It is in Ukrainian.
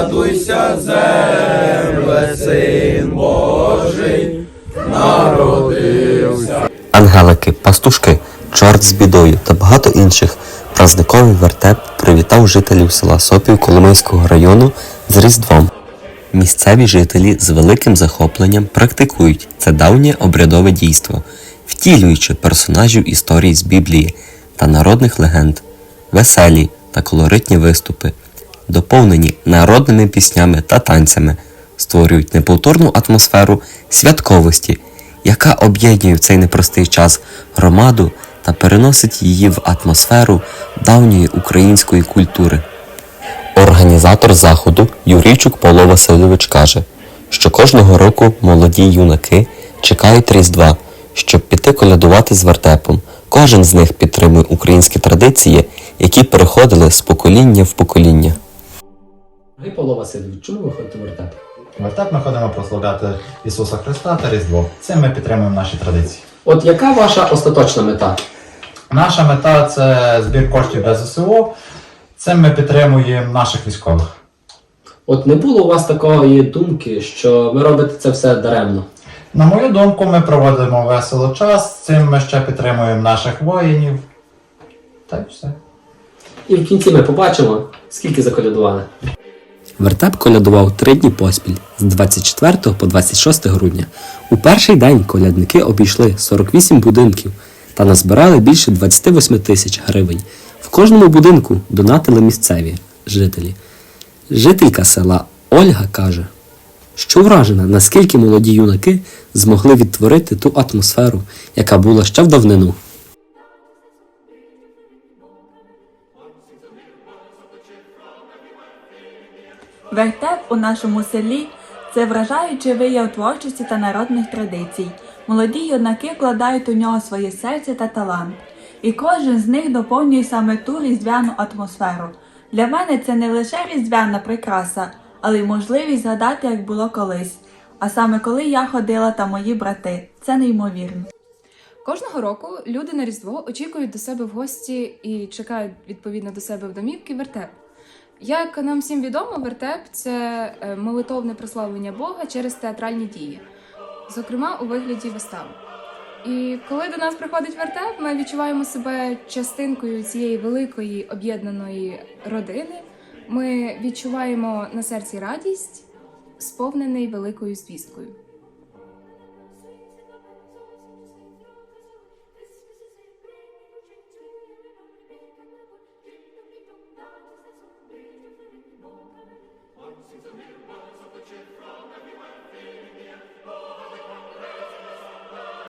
Радуйся, земле, син Божий, народився. Ангелики, пастушки, чорт з бідою та багато інших празниковий вертеп привітав жителів села Сопів Коломийського району з Різдвом. Місцеві жителі з великим захопленням практикують це давнє обрядове дійство, втілюючи персонажів історії з Біблії та народних легенд, веселі та колоритні виступи доповнені народними піснями та танцями, створюють неповторну атмосферу святковості, яка об'єднує в цей непростий час громаду та переносить її в атмосферу давньої української культури. Організатор заходу Юрійчук Павло Васильович каже, що кожного року молоді юнаки чекають Різдва, щоб піти колядувати з вертепом. Кожен з них підтримує українські традиції, які переходили з покоління в покоління. Дорогий Павло Васильович, чому ви ходите в вертеп? Вертеп ми ходимо прославляти Ісуса Христа та Різдво. Цим ми підтримуємо наші традиції. От яка ваша остаточна мета? Наша мета це збір коштів для ЗСУ. Цим ми підтримуємо наших військових. От не було у вас такої думки, що ви робите це все даремно? На мою думку, ми проводимо весело час, цим ми ще підтримуємо наших воїнів. Та й все. І в кінці ми побачимо, скільки заколядували. Вертеп колядував три дні поспіль з 24 по 26 грудня. У перший день колядники обійшли 48 будинків та назбирали більше 28 тисяч гривень. В кожному будинку донатили місцеві жителі. Жителька села Ольга каже, що вражена, наскільки молоді юнаки змогли відтворити ту атмосферу, яка була ще в давнину. Вертеп у нашому селі це вражаючий вияв творчості та народних традицій. Молоді юнаки вкладають у нього своє серце та талант, і кожен з них доповнює саме ту різдвяну атмосферу. Для мене це не лише різдвяна прикраса, але й можливість згадати, як було колись. А саме коли я ходила та мої брати. Це неймовірно. Кожного року люди на Різдво очікують до себе в гості і чекають відповідно до себе в домівки вертеп. Як нам всім відомо, вертеп це е, молитовне прославлення Бога через театральні дії, зокрема у вигляді вистав. І коли до нас приходить вертеп, ми відчуваємо себе частинкою цієї великої об'єднаної родини. Ми відчуваємо на серці радість, сповнений великою звісткою.